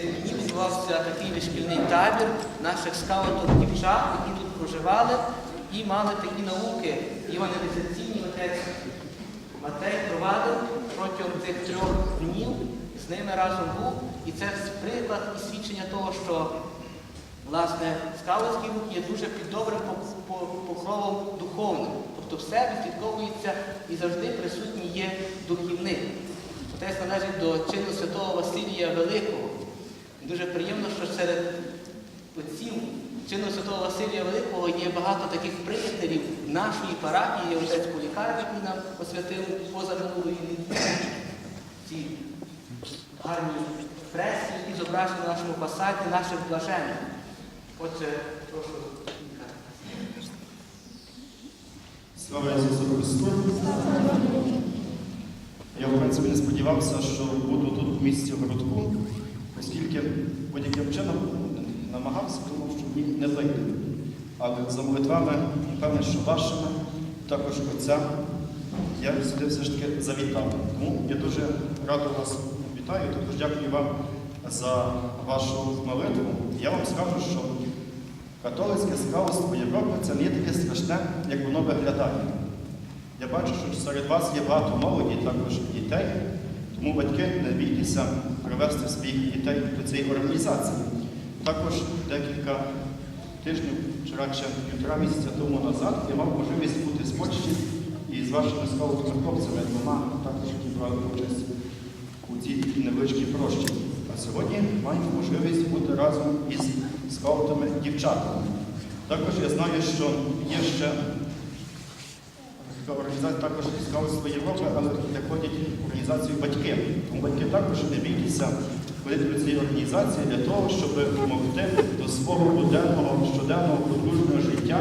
цих днів відбувався такий шкільний табір наших скаутів дівчат, які тут проживали і мали такі науки. Іванізаційний отець Матей провадив протягом цих трьох днів, з ними разом був. І це приклад і свідчення того, що власне скаутський рух є дуже під добрим по- по- покровом духовним. Тобто все відслідковується і завжди присутній є духівник. Отець належить до чину святого Василія Великого. І Дуже приємно, що серед отців чину святого Василія Великого є багато таких приятелів нашої парафії, отець Полікар, який нам посвятив поза минулої. Ці гарні преси, які зображені на нашому фасаді наших блажених. Отже, прошу. Слава Ісусу Христу! Я, в принципі, не сподівався, що буду тут в місті городку, оскільки будь-яким чином намагався, думав, що мені не вийде. Але за молитвами, певне, що вашими, також отця, я сюди все ж таки завітав. Тому я дуже радо вас вітаю, також дякую вам за вашу молитву. Я вам скажу, що Католицьке скаутство Європи це не є таке страшне, як воно виглядає. Я бачу, що серед вас є багато молоді, також дітей, тому батьки не бійтеся привести своїх дітей до цієї організації. Також декілька тижнів, чи радше півтора місяця тому назад я мав можливість бути в Польщі і з вашими скаутами хлопцями двома, також які брали участь у цій невеличкій прощі. А сьогодні маємо можливість бути разом із скаутами дівчатами. Також я знаю, що є ще організація, також скаутство Європи, але де ходять організацію батьки. Тому батьки також не бійтеся ходити до цієї організації для того, щоб допомогти до свого буденного, щоденного подружнього життя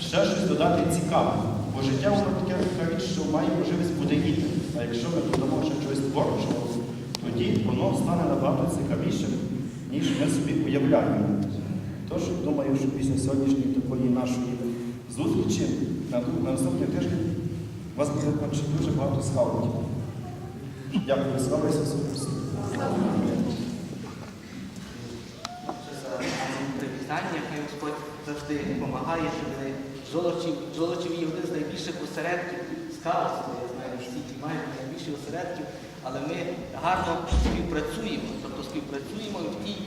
ще щось додати цікаве. Бо життя воно таке річ, що має можливість буде йти. А якщо ми додамо ще чогось творчого, тоді воно стане набагато цікавішим, ніж ми собі уявляємо. Тож, думаю, що після сьогоднішньої такої нашої зустрічі на, на наступний тиждень вас буде дуже багато скаутів. Дякую, слава Ісусу Христу! привітання, хай Господь завжди допомагає, щоб Золочів є один з найбільших осередків скаутства, я знаю, всі ті мають найбільші осередків, але ми гарно співпрацюємо, тобто співпрацюємо і в тій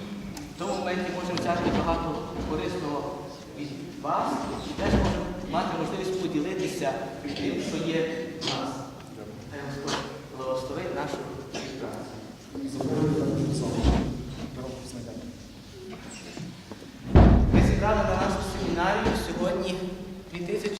тому моменті можемо взяти багато корисного від вас і теж можемо мати можливість поділитися тим, що є в нас. Ми зібрали